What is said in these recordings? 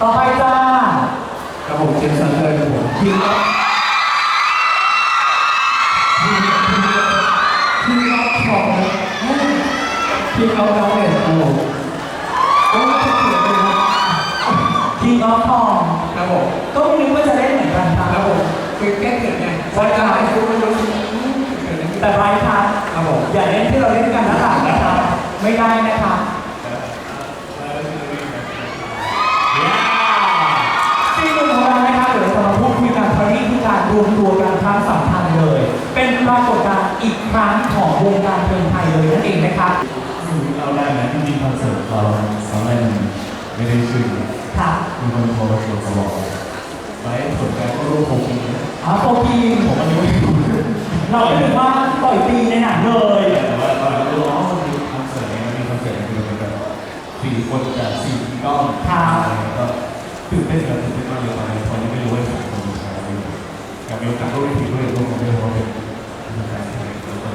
ต่อไปจ้าครับผมเจมส์ซันเตอร์ครับผม King of King of King of ของ King of Darkness ครับผมโอ้ยเขินเลยครับ King of ทองครับผมก็ไม่นึกว่าจะเล่นเหมือนกันคครัรับบผมคือแก้เขินไงพอจะให้คุณมันรู้สึกเขินนะแต่ไรครับครับผมอย่าเล่นที่เราเล่นกันนะหลังนะครับไม่ได้นะครับซีนหนึ่งของเรานะครับเดี๋ยวเราจะมาพูดคุยกันเพราะนี่คือการรวมตัวกันครั้งสำคัญเลย เป็นปรากฏการณ์อีกครั้งของวงการเพลงไทยเลยนั่นเองนะครับ เราได้นะจริงๆ คอนเสิร์ตเราตอนแรกมันไม่ได้ชื่อครับมีคนโทรมาชวนเขาบอกไว้สนใจก็ร่วมโครงการนะอ๋อโฟกีผมก็นึกว่าอยู่เราก็นึกว่าปล่อยปีในหนังเลยแต่ว่าตอนนั้นรู้ว่ามันมีคอนเสิร์ตเนี่ยมันมีคอนเสิร์ตคือเป็นแบบสี่คนจากสี่กล้องก็ตื่นเต้นกับตื่นเต้นมากเลยตอนนี้ตอนนี้ไม่รู้ว่าจะเป็นคนใช้อะไรอยากมีโอกาสร่วมทีมด้วยร่วมกับเรื่องว่าเป็นการแข่งขันแล้วก็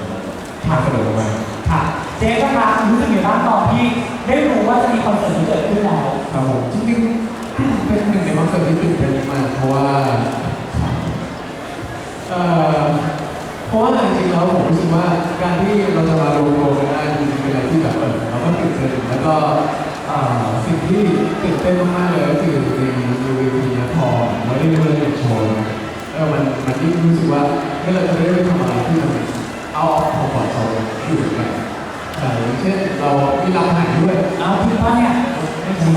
ทางกระโดดมาค่ะ เจ๊ก็ครับรู้สึกยังไงบ้างตอนที่ได้รู้ว่าจะมีคอนเสิร์ตนี้เกิดขึ้นแล้ว ครับผมจริงๆเป็นหนึ่งในคอนเสิร์ตที่ตื่นเต้นมากเพราะว่าเอ่อเพราะว่าจริงๆแล้วผมรู้สึกว่าการที่เราจะมารวมตัวกันได้จริงๆเป็นอะไรที่แบบเออเราก็ตื่นเต้นแล้วก็อ่าสิ่งที่ตื่นเต้นมากๆเลยก็คือในในเวทีนะพอเราได้เริ่มเล่นโชว์เออมันมันยิ่งรู้สึกว่าเฮ้ยเราจะได้ไปทำอะไรที่มันเอาออกของก่อนโชว์อยู่เหมื อนกันใช่อย่างเช่นเรามีรำหายด้วยเอาคิดว่าเนี่ยไม่จริง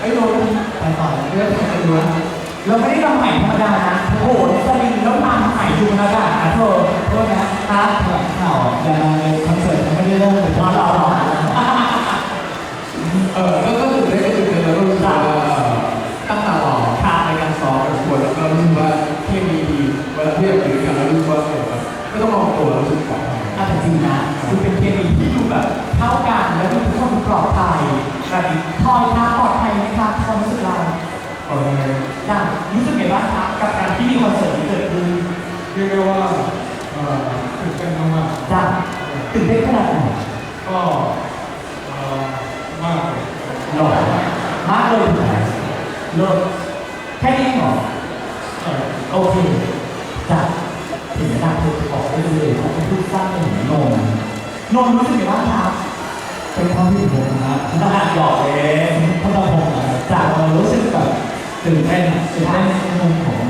ไอ้โดนไปต่อเรื่องอะไรดูนะเราไม่ได้ทำใหม่ธรรมดานะโอ้โหสลิงแล้วทำใหม่ดูนะกันนะเธอโทษนะครัแถลงข่าวแต่ในคอนเสิร์ตยังไม่ได้เริ่มเลยรอรอรอเออก็ก็ตื่นเต้นก็ตื่นเต้นแล้วก็รู้สึกว่าตั้งตารอในการซ้อมกับคนแล้วก็รู้สึกว่าเคมีดีเวลาที่เราอยู่ด้วยกันแล้วรู้สึกว่าเออแบบไม่ต้องมองตัวรู้สึกปลอดภัยอะแต่จริงนะ คือเป็นเคมีที่ดูแบบเท่ากัน แล้วดูทุกคนปลอดภัยแบบนี้ทอยครับปลอดภัยไหมครับความรู้สึกเราเอออย่างรู้สึกไงบ้างครับกับการที่มีคอนเสิร์ตนี้เกิดขึ้นเรียกได้ว่าเออตื่นเต้นมากจ้ะตื่นเต้นขนาดไหนๆก็เออมากเลยหล่อมากเลยถูกไหมเลิศแค่นี้เหรอเออโอเคจ้ะถึงระดับเธอออกได้เลย นนท์รู้สึกไงบ้างครับเป็นความที่ผมนะครับขนาดหยอกเองเพราะเราผมนะครับจ้ะเรารู้สึกแบบตื่นเต้นอะตื่นเต้นในมุมของ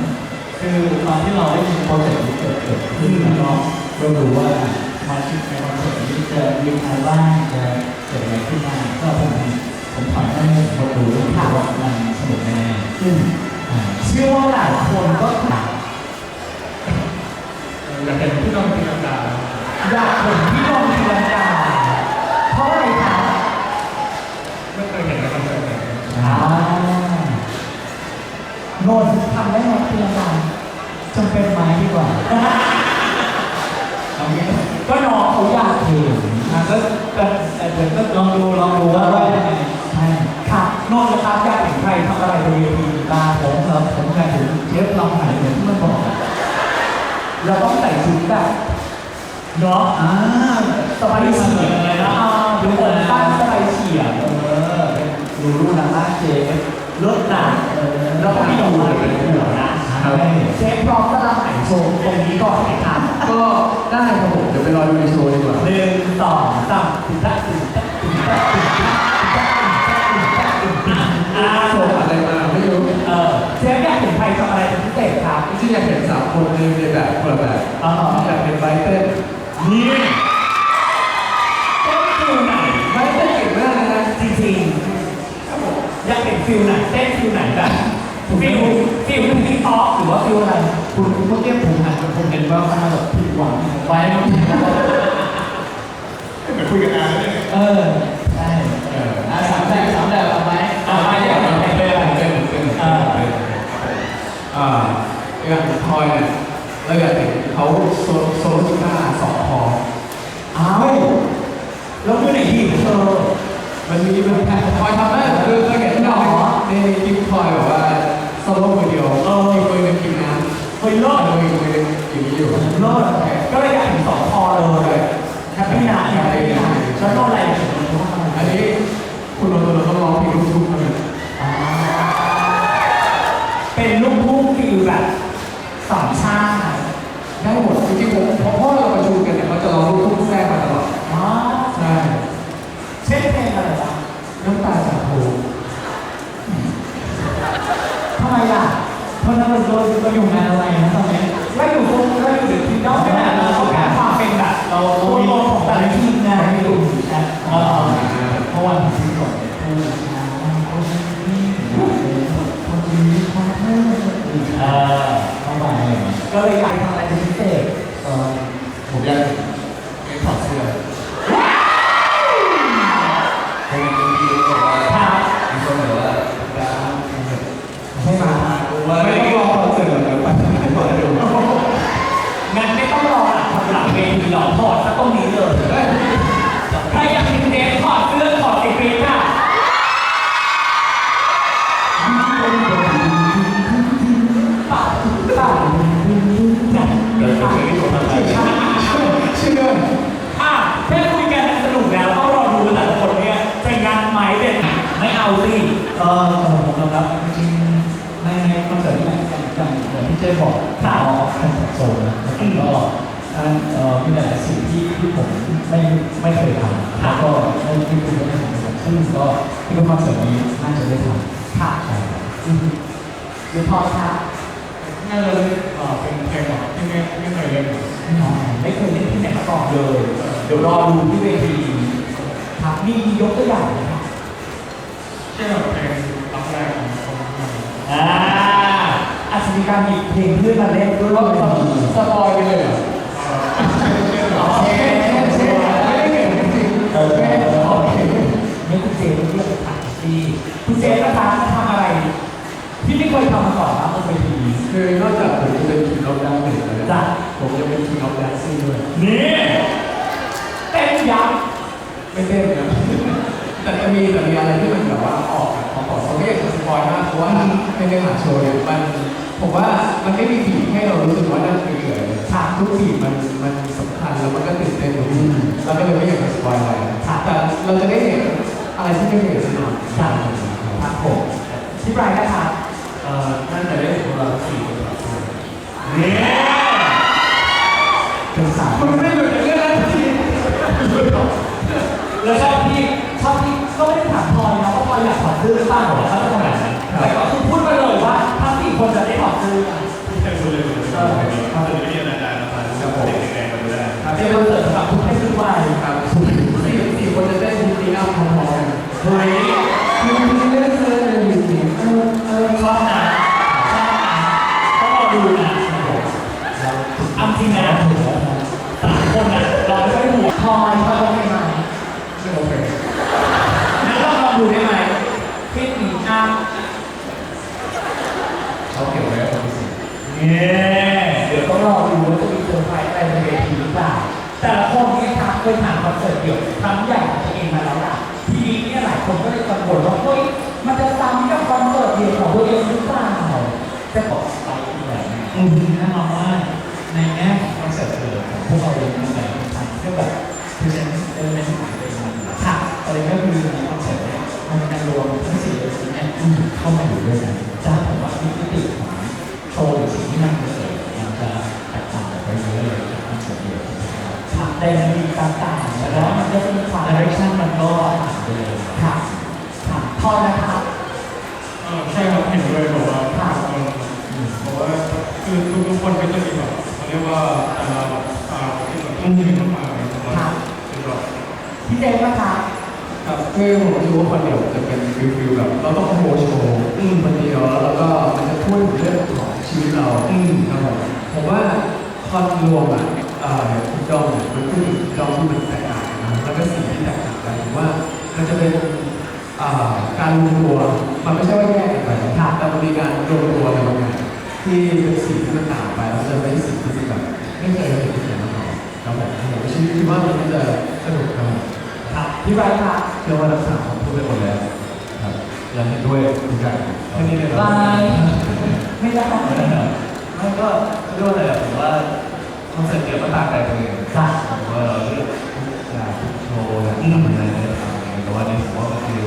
คือตอนที่เราได้ยินโปรเจกต์นี้เกิดเกิดขึ้นแล้วก็เรารู้ว่าสมาชิกในคอนเสิร์ตนี้จะมีใครบ้างจะเกิดอะไรขึ้นบ้างก็ผมผมถอยให้คนดูรู้สึกว่ามันสนุกแน่ๆซึ่งอ่าเชื่อว่าหลายคนก็ถามอยากเห็นพี่น้องตีลังกาอยากเห็นพี่านนท์ทำได้หมตีลังกาจำเป็นไหมดีกว่าก็น้องเขาอยากเห็นอะก็แต่แต่เดี๋ยวก็ลองดูลองดูว่าว่ายังไงใช่ค่ะนนท์นะครับอยากเห็นใครทำอะไรบนเวทีบ้างผมครับผมอยากเห็นเชฟลองไหายเหมือนที่มันบอกเราต้องใส่ชุดแบบเนาะอ่าสบายเดอกไม้เป็นะเชฟพร้อมจะรำไหนโชว์ตรงนี้ก่อนไหมครับก็ได้ครับผมเดี๋ยวไปรอดูในโชว์ดีกว่าหนึ่งสองสามถึงละถึงละถึงละถึงละถึงละถึงละถึงละอ่าโชว์อะไรมาไม่รู้เออเชฟอยากเห็นใครทำอะไรเป็นพิเศษครับจริงๆอยากเห็นสามคนในในแบบคนละแบบอ่อยากเห็นไบเต้นนี่เต้นฟิลไหนไบเต้นเก่งมากเลยนะจริงครับผมๆอยากเห็นฟิลไหนเต้นฟิลไหนแบบ ฟิลฟิลที่ท็อปหรือว่าฟิลอะไร คุณเมื่อกี้ผมหันไปผมเห็นว่ามันแบบผิดหวังไว้แล้ว เหมือนคุยกันนานเลย เออใช่เอออะสามแบบสามแบบเอาไหม อ่าไม่อยากเห็นใครเป็นอะไร เป็นเป็น อ่า อ่าอย่างทอยเนี่ยเราอยากเห็น เขาโซโซโลกีตาร์สองคอ อ้าวแล้วคือไหนดีของเธอ มันมีแบบแผ่นคอยทำได้คือเคยเห็นหน่อยในคลิปคอยแบบว่า โซโล่มือเดียวเอออีกมือหนึงกินน้ำเฮ้ยเลิศมืออีกมือหนึงอยู่นี่อยู่เลิศก็เลยอยาก ก็เลยอยากทำอะไรเป็นพิเศษผมอยาก อย่างที่เจ๊บอกข่าวคอนเสิร์ตโซนนะครับก็อันเอ่อมีหลายๆสิ่งที่ที่ผมไม่ไม่เคยทำแล้วก็ได้ที่คุณได้ทำซึ่งก็ที่คอนเสิร์ตนี้น่าจะได้ทำค่ะใช่ครับหรือพอค่ะงานเลยเอ่อเป็นเพลงแบบที่ไม่ไม่เคยเล่นอ๋อไม่เคยเล่นที่ไหนมาก่อนเลย เดี๋ยวรอดูที่เวทีครับมียกตัวอย่างไหมครับเช่นแบบเพลงรักแรกของคนที่อ่า อาจจะมีการหยิบเพลงเพื่อนมาเล่นด้วยก็สปอยไปเลยเหรอเช่นเช่นเช่นเช่นไม่ได้เก่งจริงเออแค่โอเคนี่คุณเจนเรียกผ่านที่คุณเจนนะคะทำอะไร ที่ไม่เคยทำมาก่อนนะบนเวทีคือนอกจากผมจะเป็นคิงออฟดันหนึ่งแล้วจ้ะผมจะเป็นคิงออฟดันซิ่ด้วยนี่เต้นยับไม่เต้นนะแต่จะมีแต่มีอะไรที่มันแบบว่าออกจากของ สปอยมากเพราะว่าในเนื้อหาโชว์เนี่ยมันผมว่ามันไม่มีบีทให้เรารู้สึกว่านั่นคือเฉยฉากทุกบีทมันมันสำคัญแล้วมันก็ตื่นเต้นอยู่เราก็เลยไม่อยากจะสปอยอะไรแต่เราจะได้เห็นอะไรที่ไม่เคยเห็นแน่นอนครับครับผมที่ไรนะคะเอ่อน่าจะได้พวกเราสี่คนครับนี่เป็นสาวมันไม่หลุดจากเรื่องนั้ เฮ้ยมีเรื่องเธอยู่ดีเออเออชอบนะชอบนะต้องรอดูนะเอาจริงนะสามคนนะรอไม่หัวพอยพอโอเคไหมไม่โอเคงั้นเราลองดูได้ไหมคลิปนี้อะเขาเก็บไว้ให้คนพิเนี่ยเดี๋ยวต้องรอดูว่าจะมีเซอร์ไพรส์อะไรในเวทีหรือเปล่าแต่ละคนเนี่ยครับเคยผ่านคอนเสิร์ตเดี่ยวครั้งใหญ่ นี้เนี่ยหลายคนก็เลยกังวลว่าเฮ้ยมันจะซ้ำกับคอนเสิร์ตเดียวของตัวเองหรือเปล่าจะบอกไปที่ไหนอืมแน่นอนว่าในแง่ของคอนเสิร์ตเดิมของพวกเราเองมันแบบทำเพื่อแบบพรีเซนเอลิเมนต์ของตัวเองมันค่ะอะไรก็คือในคอนเสิร์ตเนี่ยมันเป็นการรวมทั้งสี่เรื่องนี้เข้ามาอยู่ด้วยกันจ้าผมว่ามิติของโชว์หรือสิ่งที่นำเสนอมันจะแตกต่างไปเยอะเลยจากคอนเสิร์ตเดียวค่ะแต่มันมีต่างๆแล้วมันก็จะมีความ ดิเรกชันมันก็ต่างไปเลย ค่ะค่ะ พอนะครับเออใช่ครับเห็นด้วยบอกว่าค่ะเพราะว่าคือทุกๆคนก็จะมีแบบเขาเรียกว่าแต่ละแบบอ่าที่แบบต้องมีเข้ามาประมาณเป็นแบบพี่เจมส์นะครับครับคือผมคิดว่าคนเดียวจะเป็นฟิลฟิลแบบเราต้องโฮโชว์คนเดียวแล้วเราก็มันจะพูดถึงเรื่องของชีวิตเราครับผมผมว่าคอนรวมอะเอ่อทุกดอมเนี่ยมันก็มีดอมที่มันแตกต่างกันนะแล้วก็สิ่งที่แตกต่างกันผมว่ามันจะเป็นอ่า การรวมตัวมันไม่ใช่ว่าแยกกันไปแต่มันมีการรวมตัวในบางอย่างที่เป็นสิ่งที่มันต่างไปแล้วจะเป็นสิ่งที่แบบไม่เคยเห็นที่ไหนมาก่อนครับผมผมคิดคิดว่ามันน่าจะสนุกครับครับพี่ไบร์ทครับเชื่อว่านักศึกษาพูดไปหมดแล้วครับยังเห็นด้วยทุกอย่างแค่นี้เลยไบร์ทไม่ได้ไม่ได้นะไม่ก็เรื่องอะไรอะผมว่าคอนเสิร์ตเดียวก็ตามใจตัวเองครับผมว่าเราเลือกอยากโชว์อยากทำอะไรเนี่ยทำอะไรแต่ว่าเนี่ยผมว่ามันคือ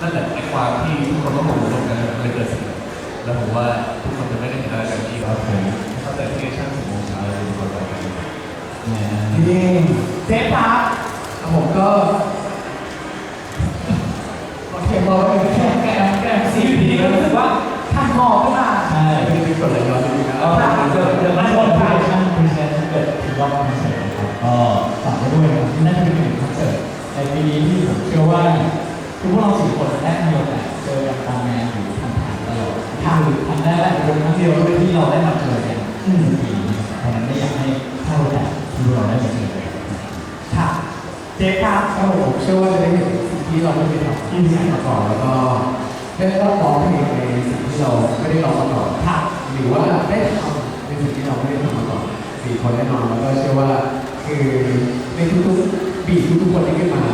นั่นแหละไอ้ความที่ทุกคนต้องมาร่วมกันมันเลยเกิดสิ่งแล้วผมว่าทุกคนจะไม่ได้เห็นอะไรกันที่ครับผมคอนเสิร์ตที่ช่างสิบโมงเช้าเลยทุกคนไปกันนี่เจฟครับผมก็โอเคพองว่าเป็นแค่แกมแกมสีดีก็รู้สึกว่าท่านคอขึ้นมาใช่ไม่ได้มีกฎอะไรย้อนไปนะก็เดี๋ยวเดี๋ยวมันคนพาชั่นพรีเซนต์เกิดถึงรอบคอนเสิร์ตครับก็ฝากไว้ด้วยนะครับน่าจะเป็นหนึ่งคอนเสิร์ตในปีนี้ที่ผมเชื่อว่า คือพวกเราสี่คนได้มีโอกาสเจอกันตามงานอยู่ทางผ่านตลอดทางครั้แรกและเป็นครั้งเดียวด้วยที่เราได้มาเจอกันอืมปีนี้เพราะนั้นไม่อยากให้พลาดโอกาสที่เราได้มาเจอกันค่ะเจฟครับครับผมเชื่อว่าจะได้เห็นสิ่งที่เราไม่เคยทำที่มีมาก่อนแล้วก็ได้รับร้องเพลงในสิ่งที่เราไม่ได้ร้องมาก่อนค่ะหรือว่าได้ทำในสิ่งที่เราไม่ได้ทำมาก่อนสี่คนแน่นอนแล้วก็เชื่อว่าคือในทุกๆบีทุกๆคนที่ขึ้นมา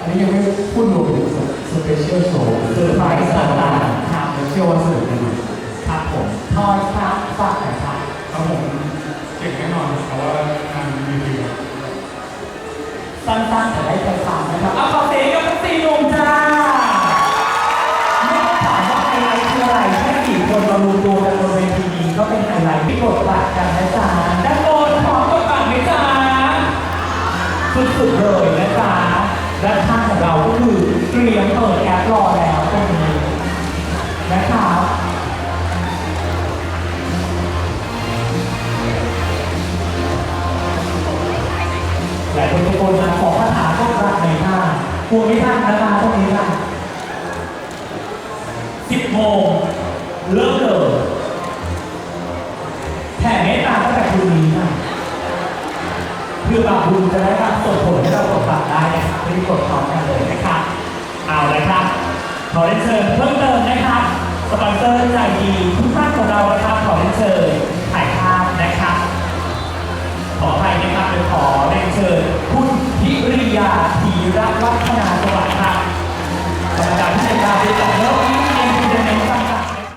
อันนี้ยังไม่พูดรวมถึงสเปเชียลโชว์เซอร์ไพรส์ต่างๆครับเชื่อว่าสนุกแน่นอนครับผมทอยครับฝากหน่อยครับครับผมเก่งแน่นอนเพราะว่าทางรีวิวสั้นๆแต่ได้ใจความนะครับเอาขอเสียงกับทั้งสี่หนุ่มจ้าไม่ต้องถามว่าไฮไลท์คืออะไรแค่สี่คนเรารวมตัวกันบนเวทีนี้ก็เป็นไฮไลท์ที่กดบัตรกันนะจ๊ะด้านบนขอกดบัตรไหมจ๊ะสุดๆเลยนะจ๊ะ เราก็คือเตรียมเปิดแอปรอแล้วตรงนี้นะครับหลายคนทุกนมาขอคาถาก็รักในท่ากลัวไม่ทันนะคะตรงนี้ค่ะสิบโมงเริ่มเลย คือบาปบุญจะได้รับส่งผลให้เรากดบาปได้นะครับไม่กดพร้อมกันเลยนะครับเอาเลยครับขอเรียนเชิญเพิ่มเติมนะครับสปอนเซอร์ใจดีทุกท่านของเรานะครับขอเรียนเชิญถ่ายภาพนะครับขอใภัยนะครับเดี๋ยขอเรียนเชิญคุณพิริยาธีรวัฒนาสวัสดิ์ครับกรรมการผู้จัดการบริษัทเลิศ